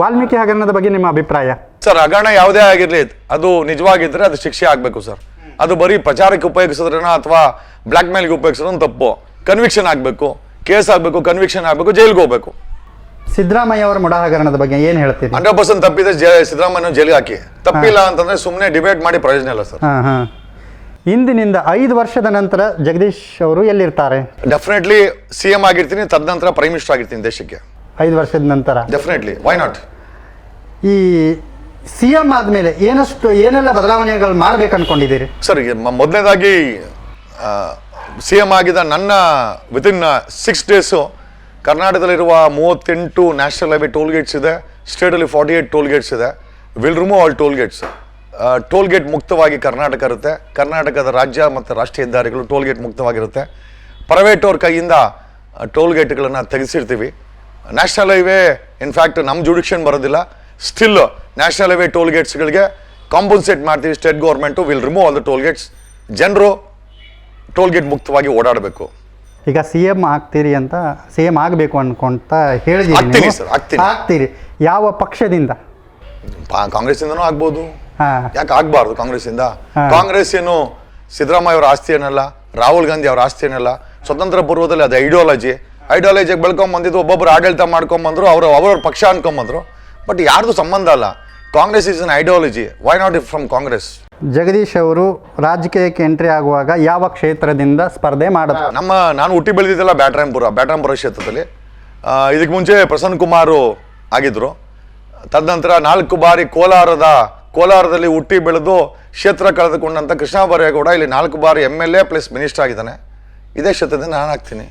ವಾಲ್ಮೀಕಿ ಹಗರಣದ ಬಗ್ಗೆ ನಿಮ್ಮ ಅಭಿಪ್ರಾಯ? ಸರ್ ಹಗರಣ ಯಾವುದೇ ಆಗಿರ್ಲಿ ಅದು ನಿಜವಾಗಿದ್ರೆ ಅದು ಶಿಕ್ಷೆ ಆಗಬೇಕು ಸರ್. ಅದು ಬರೀ ಪ್ರಚಾರಕ್ಕೆ ಉಪಯೋಗಿಸಿದ್ರೇನ ಅಥವಾ ಬ್ಲ್ಯಾಕ್ ಮೇಲ್ಗೆ ಉಪಯೋಗಿಸಿದ್ರೆ ತಪ್ಪು. ಕನ್ವಿಕ್ಷನ್ ಆಗಬೇಕು ಕೇಸ್ ಆಗಬೇಕು ಕನ್ವಿಕ್ಷನ್ ಆಗಬೇಕು ಜೈಲ್ಗೆ ಹೋಗ್ಬೇಕು. ಸಿದ್ದರಾಮಯ್ಯ ಅವರ ಮುಡ ಹಗರಣದ ಬಗ್ಗೆ ಏನು ಹೇಳ್ತೀರಿ? ಹಂಡ್ರೆಡ್ ಪರ್ಸೆಂಟ್ ತಪ್ಪಿದೆ ಸಿದ್ದರಾಮಯ್ಯ ಜೈಲಿಗೆ ಹಾಕಿ. ತಪ್ಪಿಲ್ಲ ಅಂತಂದ್ರೆ ಸುಮ್ಮನೆ ಡಿಬೇಟ್ ಮಾಡಿ ಪ್ರಯೋಜನ ಇಲ್ಲ ಸರ್. ಹಾಂ ಹಾಂ. ಇಂದಿನಿಂದ ಐದು ವರ್ಷದ ನಂತರ ಜಗದೀಶ್ ಅವರು ಎಲ್ಲಿರ್ತಾರೆ? ಡೆಫಿನೆಟ್ಲಿ ಸಿ ಎಂ ಆಗಿರ್ತೀನಿ ತದನಂತರ ಪ್ರೈಮ್ ಮಿನಿಸ್ಟರ್ ಆಗಿರ್ತೀನಿ ದೇಶಕ್ಕೆ. ಐದು ವರ್ಷದ ನಂತರ. ಡೆಫಿನೆಟ್ಲಿ ವೈ ನಾಟ್ ಈ ಸಿ ಎಂ ಆದಮೇಲೆ ಏನಷ್ಟು ಏನೆಲ್ಲ ಬದಲಾವಣೆಗಳು ಮಾಡ್ಬೇಕು ಅನ್ಕೊಂಡಿದ್ದೀರಿ? ಸರ್ ಮೊದಲನೇದಾಗಿ ಸಿ ಎಂ ಆಗಿದ ನನ್ನ ವಿತಿನ್ ಸಿಕ್ಸ್ ಡೇಸು ಕರ್ನಾಟಕದಲ್ಲಿರುವ ಮೂವತ್ತೆಂಟು ನ್ಯಾಷನಲ್ ಹೈವೇ ಟೋಲ್ ಗೇಟ್ಸ್ ಇದೆ ಸ್ಟೇಟಲ್ಲಿ ಫಾರ್ಟಿ ಏಯ್ಟ್ ಟೋಲ್ ಗೇಟ್ಸ್ ಇದೆ will remove all toll gates toll gate ಮುಕ್ತವಾಗಿ ಕರ್ನಾಟಕ ಇರುತ್ತೆ ಕರ್ನಾಟಕದ ರಾಜ್ಯ ಮತ್ತು ರಾಷ್ಟ್ರೀಯ ಹೆದ್ದಾರಿಗಳು ಟೋಲ್ ಗೇಟ್ ಮುಕ್ತವಾಗಿರುತ್ತೆ. ಪ್ರೈವೇಟ್ ಅವ್ರ ಕೈಯಿಂದ ಟೋಲ್ ಗೇಟ್ಗಳನ್ನು ತೆಗೆಸಿರ್ತೀವಿ. ನ್ಯಾಷನಲ್ ಹೈವೇ ಇನ್ಫ್ಯಾಕ್ಟ್ ನಮ್ಮ ಜುಡಿಕ್ಷನ್ ಬರೋದಿಲ್ಲ. ಸ್ಟಿಲ್ ನ್ಯಾಷನಲ್ ಹೈವೇ ಟೋಲ್ ಗೇಟ್ಸ್ಗಳಿಗೆ ಕಾಂಪನ್ಸೇಟ್ ಮಾಡ್ತೀವಿ state government will remove all the toll gates ಜನರು ಟೋಲ್ ಗೇಟ್ ಮುಕ್ತವಾಗಿ ಓಡಾಡಬೇಕು. ಈಗ ಸಿ ಎಂ ಆಗ್ತೀರಿ ಅಂತ ಸಿ ಎಂ ಆಗಬೇಕು ಅನ್ಕೊಂತ ಹೇಳಿದ್ದೀರಿ ಸರ್ ಆಗ್ತೀರಿ ಆಗ್ತೀನಿ. ಆಗ್ತೀರಿ. ಯಾವ ಪಕ್ಷದಿಂದ? ಕಾಂಗ್ರೆಸ್ಸಿಂದನೂ ಆಗ್ಬೋದು. ಯಾಕೆ ಆಗ್ಬಾರ್ದು ಕಾಂಗ್ರೆಸ್ಸಿಂದ. ಕಾಂಗ್ರೆಸ್ ಏನು ಸಿದ್ದರಾಮಯ್ಯ ಅವರ ಆಸ್ತಿ ಏನಲ್ಲ ರಾಹುಲ್ ಗಾಂಧಿ ಅವರ ಆಸ್ತಿ ಏನಲ್ಲ ಸ್ವತಂತ್ರ ಪೂರ್ವದಲ್ಲಿ ಅದು ಐಡಿಯಾಲಜಿ ಐಡಿಯಾಲಜಿಗೆ ಬೆಳ್ಕೊಂಡ್ ಒಬ್ಬೊಬ್ಬರು ಆಡಳಿತ ಮಾಡ್ಕೊಂಬಂದರು ಅವರು ಅವರವ್ರ ಪಕ್ಷ ಅನ್ಕೊಂಬಂದರು ಬಟ್ ಯಾರ್ದು ಸಂಬಂಧ ಅಲ್ಲ. Congress is an ideology why not if from Congress? Jagadish ಅವರು ರಾಜಕೀಯಕ್ಕೆ ಎಂಟ್ರಿ ಆಗುವಾಗ ಯಾವ ಕ್ಷೇತ್ರದಿಂದ ಸ್ಪರ್ಧೆ ಮಾಡಿದ ನಮ್ಮ ನಾನು ಹುಟ್ಟಿ ಬೆಳೆದಿದ್ದೆಲ್ಲ ಬ್ಯಾಟ್ರಾಂಪುರ ಬ್ಯಾಟ್ರಾಂಪುರ ಕ್ಷೇತ್ರದಲ್ಲಿ. ಇದಕ್ಕೆ ಮುಂಚೆ ಪ್ರಸನ್ನ ಕುಮಾರು ಆಗಿದ್ದರು ತದನಂತರ ನಾಲ್ಕು ಬಾರಿ ಕೋಲಾರದ ಕೋಲಾರದಲ್ಲಿ ಹುಟ್ಟಿ ಬೆಳೆದು ಕ್ಷೇತ್ರ ಕಳೆದುಕೊಂಡಂಥ ಕೃಷ್ಣ ಬರೇಗೌಡ ಇಲ್ಲಿ ನಾಲ್ಕು ಬಾರಿ M L A plus minister ಆಗಿದ್ದಾನೆ. ಇದೇ ಕ್ಷೇತ್ರದಿಂದ ನಾನು ಆಗ್ತೀನಿ.